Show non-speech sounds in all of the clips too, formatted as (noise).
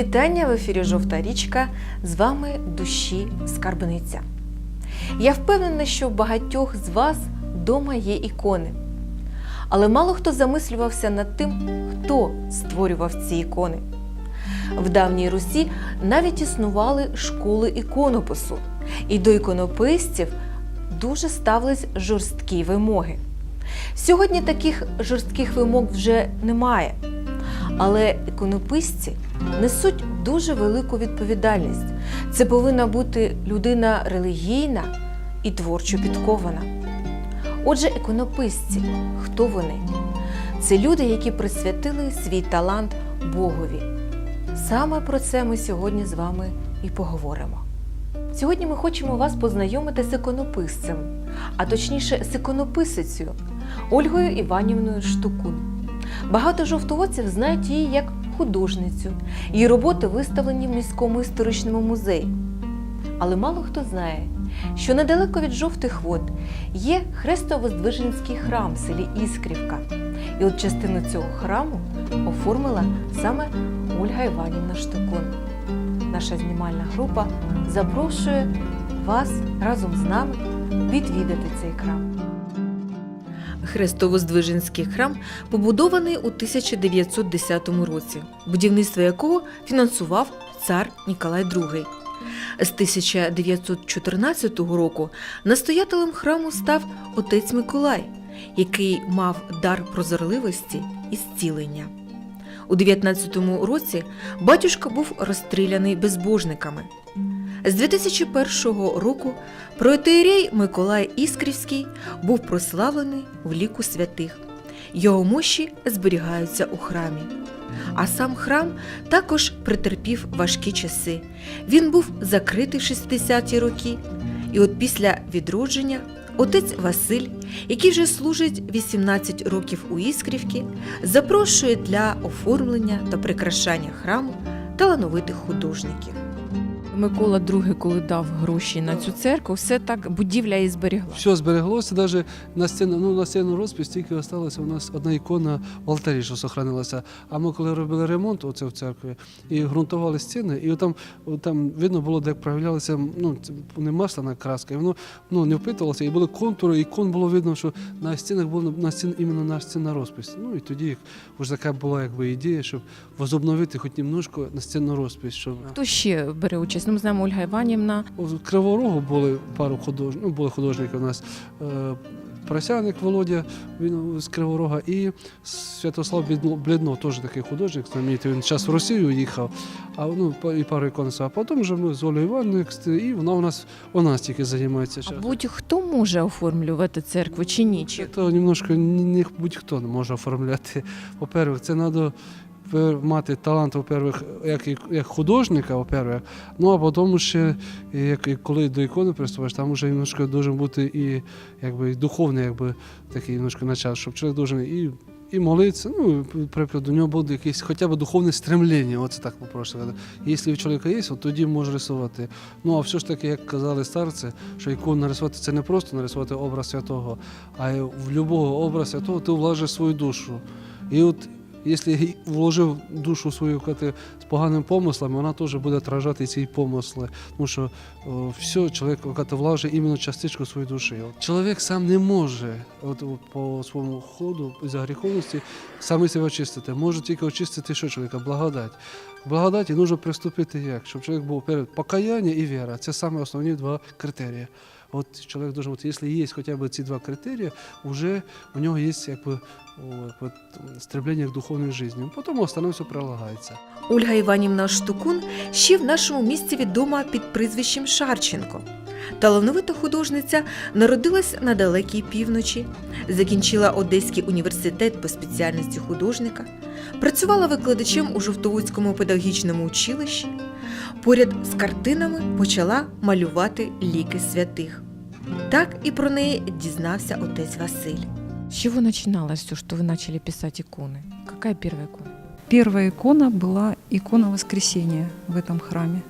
вітання в ефірі Жовта річка. З вами душі Скарбниця. Я впевнена, що в багатьох з вас вдома є ікони. Але мало хто замислювався над тим, хто створював ці ікони. В давній Русі навіть існували школи іконопису, і до іконописців дуже ставились жорсткі вимоги. Сьогодні таких жорстких вимог вже немає. Але іконописці несуть дуже велику відповідальність. Це повинна бути людина релігійна і творчо підкована. Отже, іконописці, хто вони? Це люди, які присвятили свій талант Богові. Саме про це ми сьогодні з вами і поговоримо. Сьогодні ми хочемо вас познайомити з іконописцем, а точніше з іконописицею Ольгою Іванівною Штукун. Багато жовтоводців знають її як художницю. Її роботи виставлені в міському історичному музеї. Але мало хто знає, що недалеко від жовтих вод є Хрестово-Здвиженський храм в селі Іскрівка. І от частину цього храму оформила саме Ольга Іванівна Штукун. Наша знімальна група запрошує вас разом з нами відвідати цей храм. Хрестово-Здвиженський храм побудований у 1910 році, будівництво якого фінансував цар Ніколай II. З 1914 року настоятелем храму став отець Миколай, який мав дар прозорливості і зцілення. У 19 році батюшка був розстріляний безбожниками. З 2001 року протеєрей Миколай Іскрівський був прославлений в ліку святих. Його мощі зберігаються у храмі. А сам храм також претерпів важкі часи. Він був закритий в 60-ті роки. І от після відродження отець Василь, який вже служить 18 років у Іскрівці, запрошує для оформлення та прикрашання храму талановитих художників. Микола II, коли дав гроші на цю церкву, все так будівля і зберігла. Все збереглося, навіть на стіну, ну, на стіну розпис тільки залишилася у нас одна ікона в алтарі, що сохранилася. А ми коли робили ремонт оце в церкві і ґрунтували стіни, і там, там видно було, де проявлялася ну, не масляна краска, і воно ну, не впитувалося, і були контури, ікон було видно, що на стінах було на стін, іменно на стіна розпис. Ну і тоді вже така була якби ідея, щоб возобновити хоч немножко на стінну розпис. Щоб... Хто ще бере участь? Ми знаємо Ольга Іванівна. У Криворогу були пару художників, ну, були художники у нас. Е, Просяник Володя, він з Криворога, і Святослав Блідно, теж такий художник, знаменитий. Він зараз в Росію їхав, а ну і пару ікон. А потім вже ми з Олею Івановною, і вона у нас у нас тільки займається. А будь-хто може оформлювати церкву чи ні? Чи Це немножко не будь-хто не може оформляти. По-перше, це треба мати талант, во-первых, як, як художника, во-первых, ну а потім ще, як, коли до ікони приступаєш, там вже немножко должен бути і, якби, духовний якби, такий немножко начал, щоб чоловік должен і, і молитися, ну, наприклад, у нього буде якесь хоча б духовне стремлення, оце так попрошу. Якщо у чоловіка є, от тоді може рисувати. Ну а все ж таки, як казали старці, що ікону нарисувати це не просто нарисувати образ святого, а в будь-якого образ святого ти вложиш свою душу. І от якщо вложив душу свою коли з поганим помислами, вона теж буде отражати ці помисли. Тому що о, все, чоловік коли вложить іменно частичку своєї душі. Чоловік сам не може от, по своєму ходу за гріховності саме себе очистити. Може тільки очистити що чоловіка? Благодать. Благодаті нужно приступити як? Щоб чоловік був перед покаяння і віра. Це саме основні два критерії. От чоловік должен, от, якщо є хоча б ці два критерії, вже у нього є якби, о, якби стремлення к духовній житті. Потім остальне все прилагається. Ольга Іванівна Штукун ще в нашому місті відома під прізвищем Шарченко. Талановита художниця народилась на далекій півночі, закінчила Одеський університет по спеціальності художника, працювала викладачем у Жовтоводському педагогічному училищі. Поряд з картинами почала малювати ліки святих. Так і про неї дізнався отець Василь. З чого починалось все, що ви почали писати ікони? Яка перша ікона? Первая икона была икона Воскресения в этом храме.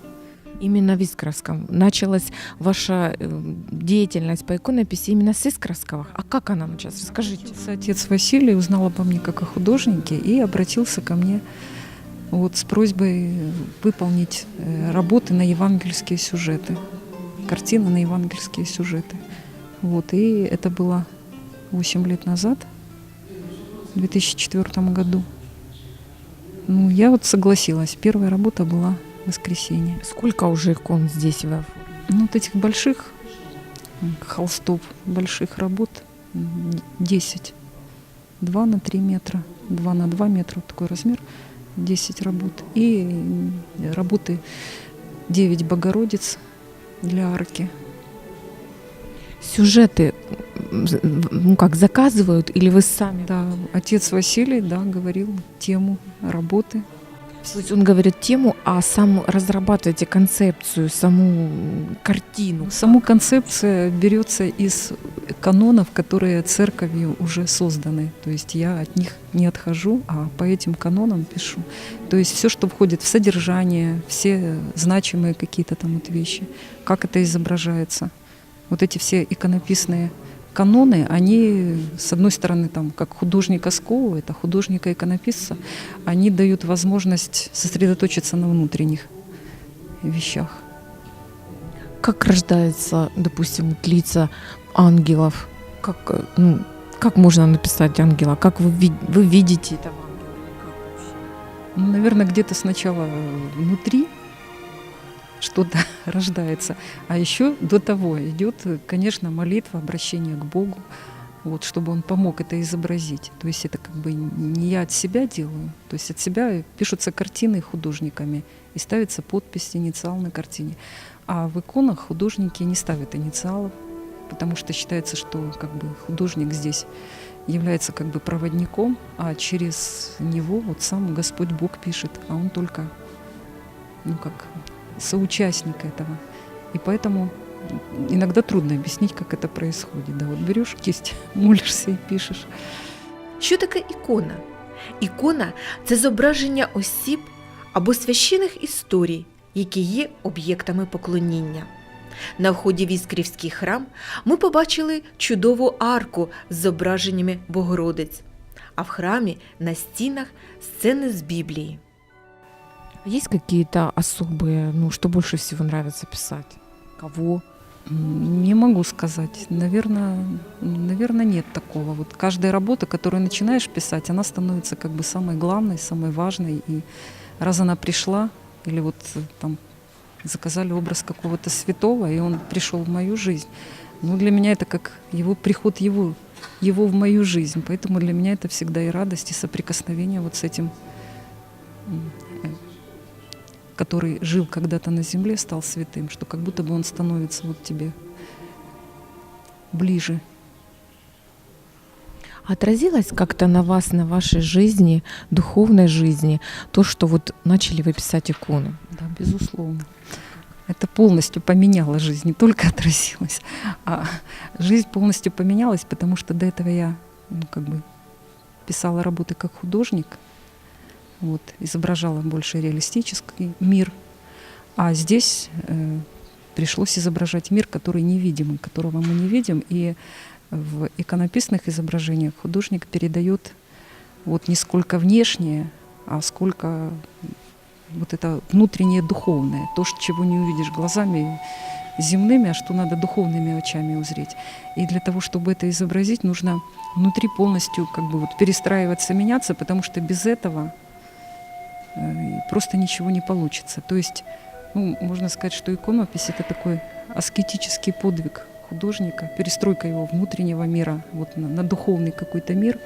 Именно в Искровском. Началась ваша э, деятельность по иконописи именно с Искровского. А как она сейчас? Расскажите. Отец Василий узнал обо мне как о художнике и обратился ко мне вот, с просьбой выполнить э, работы на евангельские сюжеты, картины на евангельские сюжеты. Вот, и это было 8 лет назад, в 2004 году. Ну, я вот согласилась. Первая работа была «Воскресенье». Сколько уже икон здесь вы? Ну, вот этих больших холстов, больших работ м, 10. 2 на 3 метра, 2 на 2 метра, вот такой размер, 10 работ. И м, работы 9 Богородиц для арки. Сюжеты, м, з- в- ну как, заказывают или вы сами? Да, отец Василий, да, говорил тему работы. Он говорит тему, а сам разрабатываете концепцию, саму картину. Саму концепция берется из канонов, которые церковью уже созданы. То есть я от них не отхожу, а по этим канонам пишу. То есть все, что входит в содержание, все значимые какие-то там вот вещи, как это изображается. Вот эти все иконописные каноны, они, с одной стороны, там, как художника сковывает, а художника-иконописца, они дают возможность сосредоточиться на внутренних вещах. Как рождается, допустим, лица ангелов? Как, э, ну, как можно написать ангела? Как вы, вы видите этого ангела? Ну, наверное, где-то сначала внутри что-то (laughs) рождается, а еще до того идет, конечно, молитва, обращение к Богу, вот, чтобы Он помог это изобразить. То есть это как бы не я от себя делаю, то есть от себя пишутся картины художниками и ставится подпись, инициал на картине. А в иконах художники не ставят инициалов, потому что считается, что как бы художник здесь является как бы проводником, а через него вот сам Господь Бог пишет, а он только, ну как, соучастник этого. И поэтому иногда трудно объяснить, как это происходит. Да, вот берешь кисть, (laughs) молишься и пишешь. Що таке ікона? Ікона це зображення осіб або священих історій, які є об'єктами поклоніння. На вході в Іскрівський храм ми побачили чудову арку з зображеннями Богородиць, а в храмі на стінах сцени з Біблії. Есть какие-то особые, ну, что больше всего нравится писать? Кого? Не могу сказать. Наверное, наверное, нет такого. Вот каждая работа, которую начинаешь писать, она становится как бы самой главной, самой важной. И раз она пришла, или вот э, там заказали образ какого-то святого, и он пришел в мою жизнь, ну, для меня это как его приход его, его в мою жизнь. Поэтому для меня это всегда и радость, и соприкосновение вот с этим, который жил когда-то на земле, стал святым, что как будто бы он становится вот тебе ближе. Отразилось как-то на вас, на вашей жизни, духовной жизни, то, что вот начали вы писать иконы? Да, безусловно. Это полностью поменяло жизнь, не только (laughs) отразилось, а жизнь полностью поменялась, потому что до этого я ну, как бы писала работы как художник, вот, изображала больше реалистический мир, а здесь э, пришлось изображать мир, который невидимый, которого мы не видим, и в иконописных изображениях художник передает вот не сколько внешнее, а сколько вот это внутреннее духовное, то, чего не увидишь глазами земными, а что надо духовными очами узреть. И для того, чтобы это изобразить, нужно внутри полностью как бы вот перестраиваться, меняться, потому что без этого просто ничего не получится. То есть, ну, можно сказать, что иконопись это такой аскетический подвиг художника, перестройка его внутреннего мира вот на, на духовный какой-то мир,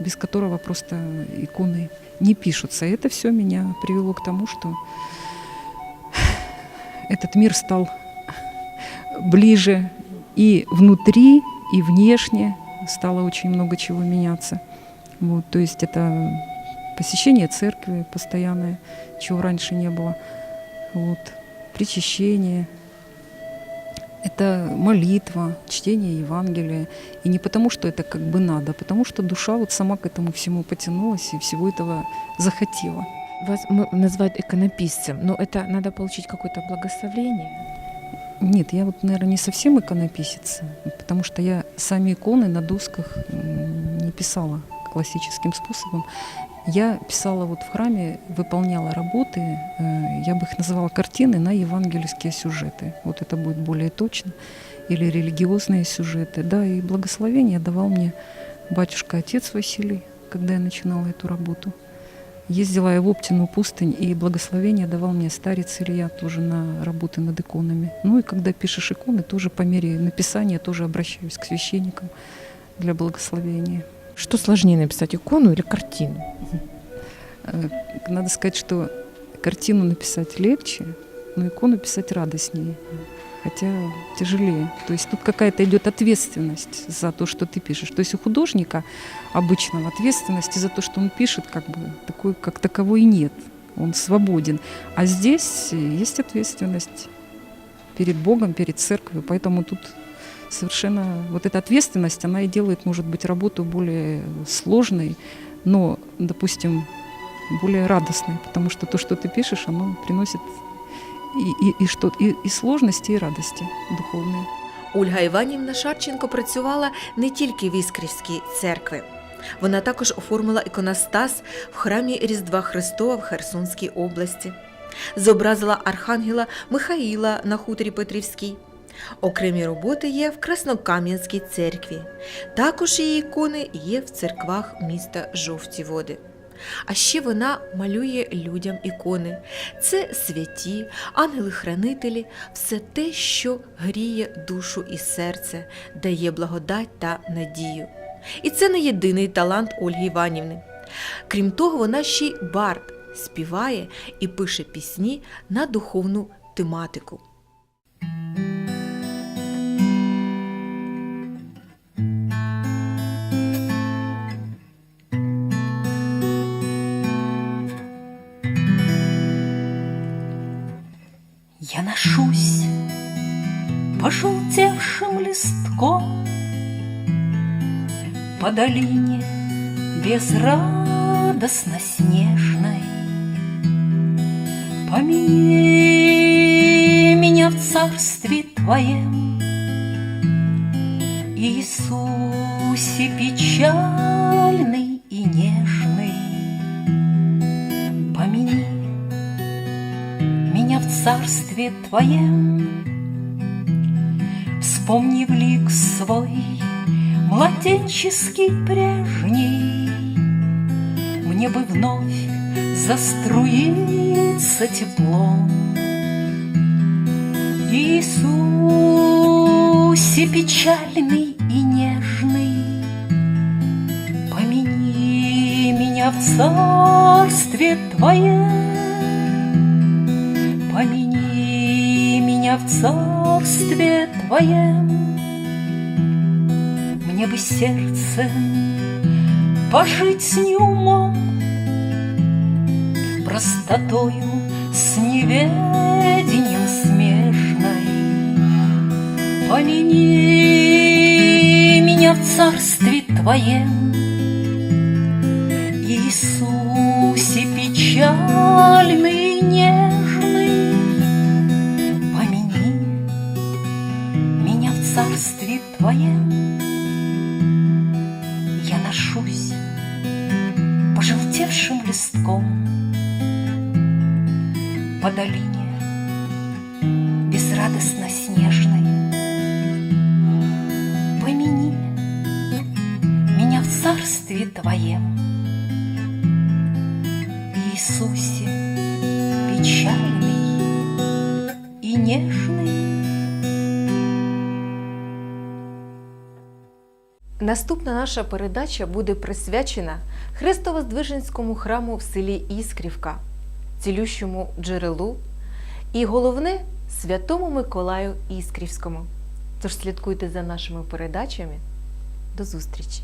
без которого просто иконы не пишутся. Это все меня привело к тому, что этот мир стал ближе и внутри, и внешне стало очень много чего меняться. Вот, то есть это посещение церкви постоянное, чего раньше не было. Вот, причащение, это молитва, чтение Евангелия. И не потому, что это как бы надо, а потому что душа вот сама к этому всему потянулась и всего этого захотела. Вас назвать иконописцем, но это надо получить какое-то благословение. Нет, я вот, наверное, не совсем иконописец, потому что я сами иконы на досках не писала классическим способом. Я писала вот в храме, выполняла работы, э, я бы их называла картины на евангельские сюжеты. Вот это будет более точно. Или религиозные сюжеты. Да, и благословение давал мне батюшка-отец Василий, когда я начинала эту работу. Ездила я в Оптину пустынь, и благословение давал мне старец Илья тоже на работы над иконами. Ну и когда пишешь иконы, тоже по мере написания тоже обращаюсь к священникам для благословения. Что сложнее написать, икону или картину? Э, Надо сказать, что картину написать легче, но икону писать радостнее, хотя тяжелее. То есть тут какая-то идет ответственность за то, что ты пишешь. То есть у художника обычного ответственности за то, что он пишет, как бы такой, как таковой нет. Он свободен. А здесь есть ответственность перед Богом, перед церковью. Поэтому тут совершенно вот эта ответственность, она и делает, может быть, работу более сложной, но, допустим, более радостной, потому что то, что ты пишешь, оно приносит и, и, и, что, и, і сложності, і радості духовної. Ольга Іванівна Шарченко працювала не тільки в Іскрівській церкві. Вона також оформила іконостас в храмі Різдва Христова в Херсонській області, зобразила архангела Михаїла на хуторі Петрівській. Окремі роботи є в Краснокам'янській церкві. Також її ікони є в церквах міста Жовті Води. А ще вона малює людям ікони. Це святі, ангели-хранителі, все те, що гріє душу і серце, дає благодать та надію. І це не єдиний талант Ольги Іванівни. Крім того, вона ще й бард, співає і пише пісні на духовну тематику. Я ношусь пожелтевшим листком По долине безрадостно снежной. Помяни меня в царстве Твоем, Иисусе печальный и нежный. Царстве Твоем. Вспомни в лик свой младенческий прежний, Мне бы вновь заструиться теплом. Иисусе печальный и нежный, Помяни меня в царстве Твоем. В царстве Твоем. Мне бы сердцем пожить с неумом, Простотою с неведением смежной. Помяни меня в царстве Твоем, Твоем. Я ношусь пожелтевшим листком по долине безрадостно снежной. Помяни меня в царстве Твоем. Наступна наша передача буде присвячена Христовоздвиженському храму в селі Іскрівка, цілющому джерелу і головне святому Миколаю Іскрівському. Тож слідкуйте за нашими передачами. До зустрічі!